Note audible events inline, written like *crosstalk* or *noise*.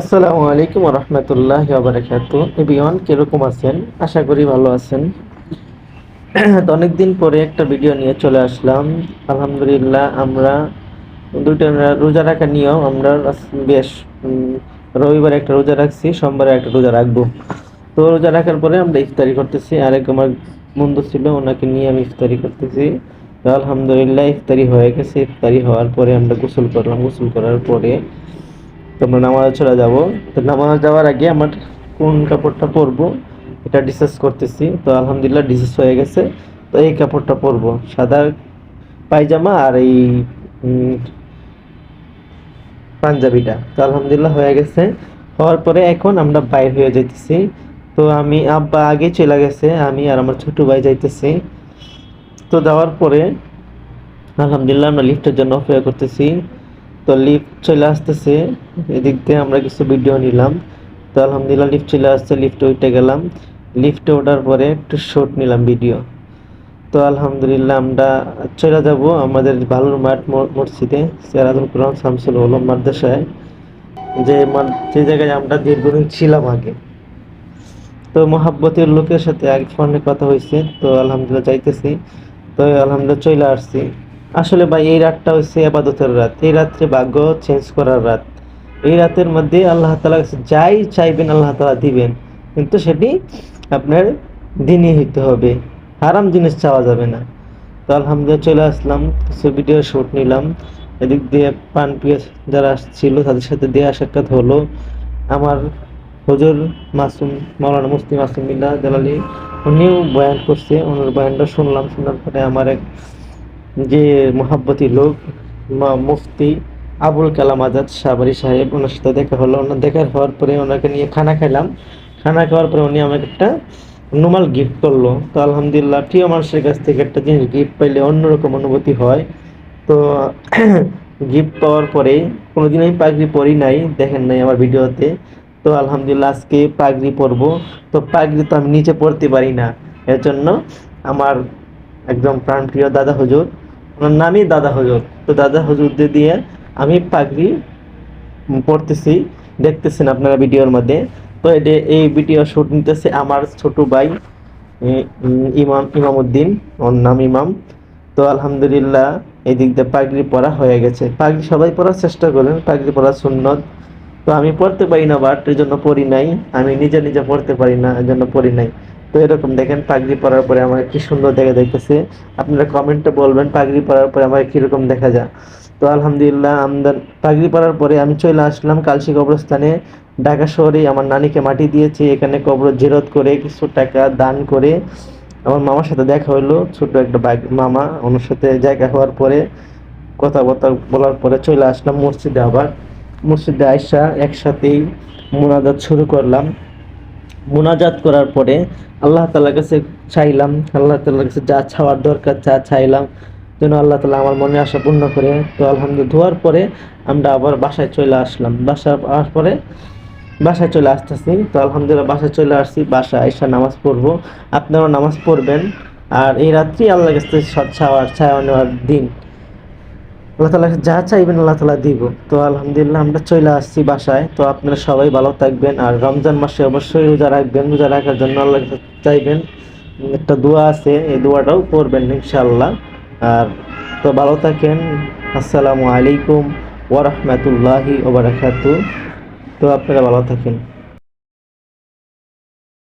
আসসালামু আলাইকুম রহমতুল্লাহ বারাকাত এবিওয়ান কীরকম আছেন? আশা করি ভালো আছেন। অনেকদিন পরে একটা ভিডিও নিয়ে চলে আসলাম। আলহামদুলিল্লাহ, আমরা দুটো রোজা রাখা নিয়েও আমরা বেশ রবিবারে একটা রোজা রাখছি, সোমবারে একটা রোজা রাখব। তো রোজা রাখার পরে আমরা ইফতারি করতেছি। আরেক আমার বন্ধু ছিল, ওনাকে নিয়ে আমি ইফতারি করতেছি। আলহামদুলিল্লাহ, ইফতারি হয়ে গেছে। ইফতারি হওয়ার পরে আমরা গোসল করলাম। গোসল করার পরে তোমরা নামাজ চলে যাব। তো নামাজ যাওয়ার আগে আমার কোন কাপড়টা পরবো, এটা ডিসকাস করতেছি। তো আলহামদুলিল্লাহ ডিসকাস হয়ে গেছে। তো এই কাপড়টা পরবো। সাদা পায়জামা আর এই পাঞ্জাবিটা। তো আলহামদুলিল্লাহ হয়ে গেছে। হওয়ার পরে এখন আমরা বাইর হয়ে যাইতেছি। তো আমি আব্বা আগে চলে গেছে, আমি আর আমার ছোট ভাই যাইতেছি। তো যাওয়ার পরে আলহামদুলিল্লাহ আমরা লিফটের জন্য অপেক্ষা করতেছি। তো লিফট চলে আসতেছে। এদিক দিয়ে আমরা কিছু ভিডিও নিলাম। তো আলহামদুলিল্লাহ লিফট চলে আসছে লিফটে উঠে গেলাম। লিফটে ওঠার পরে একটু শর্ট নিলাম ভিডিও তো আলহামদুলিল্লাহ আমরা চলে যাব আমাদের বালুর মাঠ মসজিদে সেরাদুল কোরআন শামসুল ওলম মাদ্রাসায়। যে যে জায়গায় আমরা দীর্ঘদিন ছিলাম আগে। তো মহাব্বতের লোকের সাথে আগে ফোনে কথা হয়েছে তো আলহামদুলিল্লাহ যাইতেছি। তো আলহামদুলিল্লাহ চলে আসছি। আসলে ভাই, এই রাতটা হচ্ছে আবাদতের রাত। এই রাত্রে ভাগ্য চেঞ্জ করার রাত। এই রাতের মধ্যে আল্লাহ তালা কাছে যাই চাইবেন, আল্লাহ তালা দিবেন। কিন্তু সেটি আপনার দিনই হইতে হবে। হারাম জিনিস চাওয়া যাবে না। তো আলহামদুলিল্লাহ চলে আসলাম, কিছু ভিডিও শ্যুট নিলাম। এদিক দিয়ে পান পিয়াজ যারা ছিল তাদের সাথে দেয়া সাক্ষাৎ হলো। আমার হুজুর মাসুম, মাওলানা মুফতি মাসুম বিল্লাহ জালালি উনিও বয়ান করছে। ওনার বয়ানটা শুনলাম, শোনার পরে আমার এক যে মহাব্বতী লোক, মা- মুফতি আবুল কালাম আজাদ সাবারি সাহেব, ওনার সাথে দেখা হলো। ওনার দেখার হওয়ার পরে ওনাকে নিয়ে খানা খেলাম খানা খাওয়ার পরে উনি আমাকে একটা নোমাল গিফট করল। তো আলহামদুলিল্লাহ, প্রিয় মানুষের কাছ থেকে একটা জিনিস গিফট পাইলে অন্যরকম অনুভূতি হয়। তো *clears throat* গিফট পাওয়ার পরে কোনোদিন আমি পাগড়ি পরি নাই, দেখেন নাই আমার ভিডিওতে। তো আলহামদুলিল্লাহ, আজকে পাগড়ি পরবো। তো পাগড়ি তো আমি নিচে পড়তে পারি না। এর জন্য আমার একদম প্রাণপ্রিয় দাদা হুজুর ওনার নামই দাদা হজুর। তো দাদা হুজুরদের দিয়ে আমি পাগড়ি পড়তেছি দেখতেছেন আপনারা ভিডিওর মধ্যে। তো এটা এই ভিডিও শ্যুট নিতেছে আমার ছোট ভাই ইমাম, ইমামউদ্দিন, ওর নাম ইমাম। তো আলহামদুলিল্লাহ এই দিক দিয়ে পাগড়ি পরা হয়ে গেছে। পাগড়ি সবাই পরার চেষ্টা করেন, পাগড়ি পরা সুন্নত। তো আমি পড়তে পারি না, বাট এর জন্য পড়ি নাই। আমি নিজে নিজে পড়তে পারি না এর জন্য পড়ি নাই। তো এরকম দেখেন পাগড়ি পরার পরে আমার কি সুন্দর দেখে দেখতেছে আপনারা কমেন্টে বলবেন পাগড়ি পরার পরে আমার কীরকম দেখা যায়। তো আলহামদুলিল্লাহ, আমদান পাগড়ি পরার পরে আমি চলে আসলাম কালসি কবরস্থানে। ঢাকা শহরে আমার নানিকে মাটি দিয়েছে, এখানে কবর জিরত করে কিছু টাকা দান করে আমার মামার সাথে দেখা হলো ছোট একটা বাইক মামা, ওনার সাথে জায়গা হওয়ার পরে কথা কথাবার্তা বলার পরে চলে আসলাম মসজিদে আবার। মসজিদে আয়সা একসাথেই মোনাজাত শুরু করলাম। মোনাজাত করার পরে আল্লাহ তালার কাছে চাইলাম, আল্লাহ তালার কাছে যা চাওয়ার দরকার যা চাইলাম, যেন আল্লাহ তালা আমার মনে আশা পূর্ণ করে। তো আলহামদুলিল্লাহ, ধোয়ার পরে আমরা আবার বাসায় চলে আসলাম। বাসা আসার পরে বাসায় চলে আসতেছি। তো আলহামদুলিল্লাহ, বাসায় চলে আসছি। বাসায় আইসা নামাজ পড়ব। আপনারাও নামাজ পড়বেন। আর এই রাত্রি আল্লাহর কাছে সৎ ছাওয়ার ছায়া নেওয়ার দিন। আল্লাহ তালা যা চাইবেন আল্লাহ তালা দিব। তো আলহামদুলিল্লাহ আমরা চলে আসছি বাসায়। তো আপনারা সবাই ভালো থাকবেন। আর রমজান মাসে অবশ্যই রোজা রাখবেন। রোজা রাখার জন্য আল্লাহ চাইবেন। একটা দোয়া আছে, এই দোয়াটাও করবেন ইনশাআল্লাহ। আর তো ভালো থাকেন। আসসালামু আলাইকুম ওরহমতুল্লাহি ওবরাকাতু তো আপনারা ভালো থাকেন।